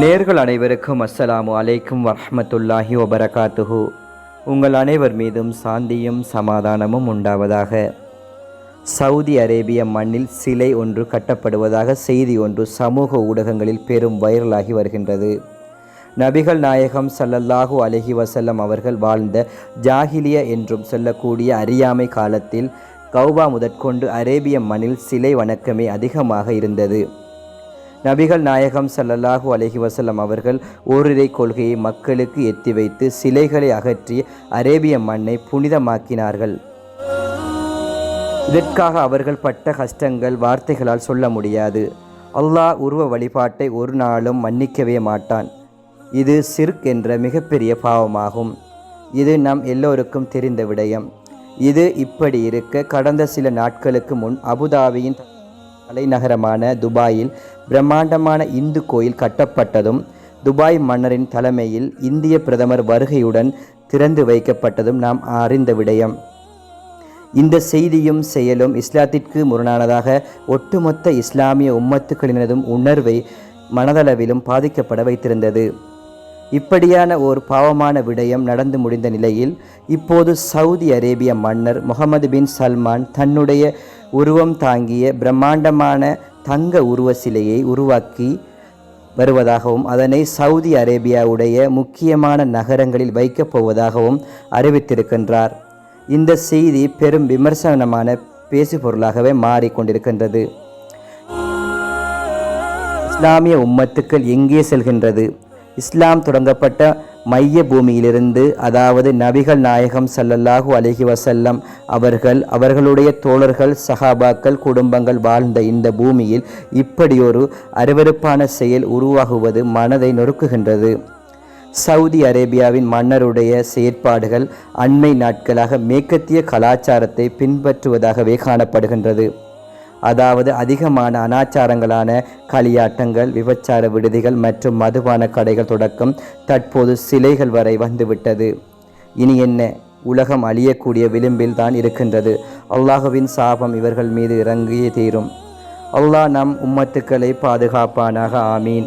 நேர்கள் அனைவருக்கும் அஸ்ஸலாமு அலைக்கும் வரஹ்மத்துல்லாஹி வபரகாத்துஹு. உங்கள் அனைவர் மீதும் சாந்தியும் சமாதானமும் உண்டாவதாக. சவுதி அரேபிய மண்ணில் சிலை ஒன்று கட்டப்படுவதாக செய்தி ஒன்று சமூக ஊடகங்களில் பெரும் வைரலாகி வருகின்றது. நபிகள் நாயகம் சல்லல்லாஹூ அலஹி வசல்லம் அவர்கள் வாழ்ந்த ஜாகிலிய என்றும் சொல்லக்கூடிய அறியாமை காலத்தில் கௌபா முதற்கொண்டு அரேபிய மண்ணில் சிலை வணக்கமே அதிகமாக இருந்தது. நபிகள் நாயகம் சல்லல்லாஹூ அலஹி வஸல்லம் அவர்கள் ஓரிரை கொள்கையை மக்களுக்கு எத்தி வைத்து சிலைகளை அகற்றி அரேபிய மண்ணை புனிதமாக்கினார்கள். இதற்காக அவர்கள் பட்ட கஷ்டங்கள் வார்த்தைகளால் சொல்ல முடியாது. அல்லாஹ் உருவ வழிபாட்டை ஒரு நாளும் மன்னிக்கவே மாட்டான். இது சிர்க் என்ற மிகப்பெரிய பாவமாகும். இது நம் எல்லோருக்கும் தெரிந்த விடயம். இது இப்படி இருக்க கடந்த சில நாட்களுக்கு முன் அபுதாபியின் தலைநகரமான துபாயில் பிரம்மாண்டமான இந்து கோயில் கட்டப்பட்டதும் துபாய் மன்னரின் தலைமையில் இந்திய பிரதமர் வருகையுடன் திறந்து வைக்கப்பட்டதும் நாம் அறிந்த விடயம். இந்த செய்தியும் செயலும் இஸ்லாத்திற்கு முரணானதாக ஒட்டுமொத்த இஸ்லாமிய உம்மத்துக்களினதும் உணர்வை மனதளவிலும் பாதிக்கப்பட வைத்திருந்தது. இப்படியான ஒரு பாவமான விடயம் நடந்து முடிந்த நிலையில் இப்போது சவுதி அரேபிய மன்னர் முகமது பின் சல்மான் தன்னுடைய உருவம் தாங்கிய பிரம்மாண்டமான தங்க உருவ சிலையை உருவாக்கி வருவதாகவும் அதனை சவுதி அரேபியாவுடைய முக்கியமான நகரங்களில் வைக்கப் போவதாகவும் அறிவித்திருக்கின்றார். இந்த செய்தி பெரும் விமர்சனமான பேசுபொருளாகவே மாறிக்கொண்டிருக்கின்றது. இஸ்லாமிய உம்மத்துக்கள் எங்கே செல்கின்றது? இஸ்லாம் தொடங்கப்பட்ட மைய பூமியிலிருந்து அதாவது நபிகள் நாயகம் சல்லல்லாஹு அலஹி வசல்லம் அவர்கள் அவர்களுடைய தோழர்கள் சஹாபாக்கள் குடும்பங்கள் வாழ்ந்த இந்த பூமியில் இப்படியொரு அருவறுப்பான செயல் உருவாகுவது மனதை நொறுக்குகின்றது. சவுதி அரேபியாவின் மன்னருடைய செயற்பாடுகள் அண்மை நாட்களாக மேற்கத்திய கலாச்சாரத்தை பின்பற்றுவதாகவே காணப்படுகின்றது. அதாவது அதிகமான அனாச்சாரங்களான களியாட்டங்கள் விபச்சார விடுதிகள் மற்றும் மதுபான கடைகள் தொடக்கம் தற்போது சிலைகள் வரை வந்துவிட்டது. இனி என்ன? உலகம் அழியக்கூடிய விளிம்பில் தான் இருக்கின்றது. அல்லாஹுவின் சாபம் இவர்கள் மீது இறங்கியே தீரும். அல்லாஹ் நம் உம்மத்துக்களை பாதுகாப்பானாக. ஆமீன்.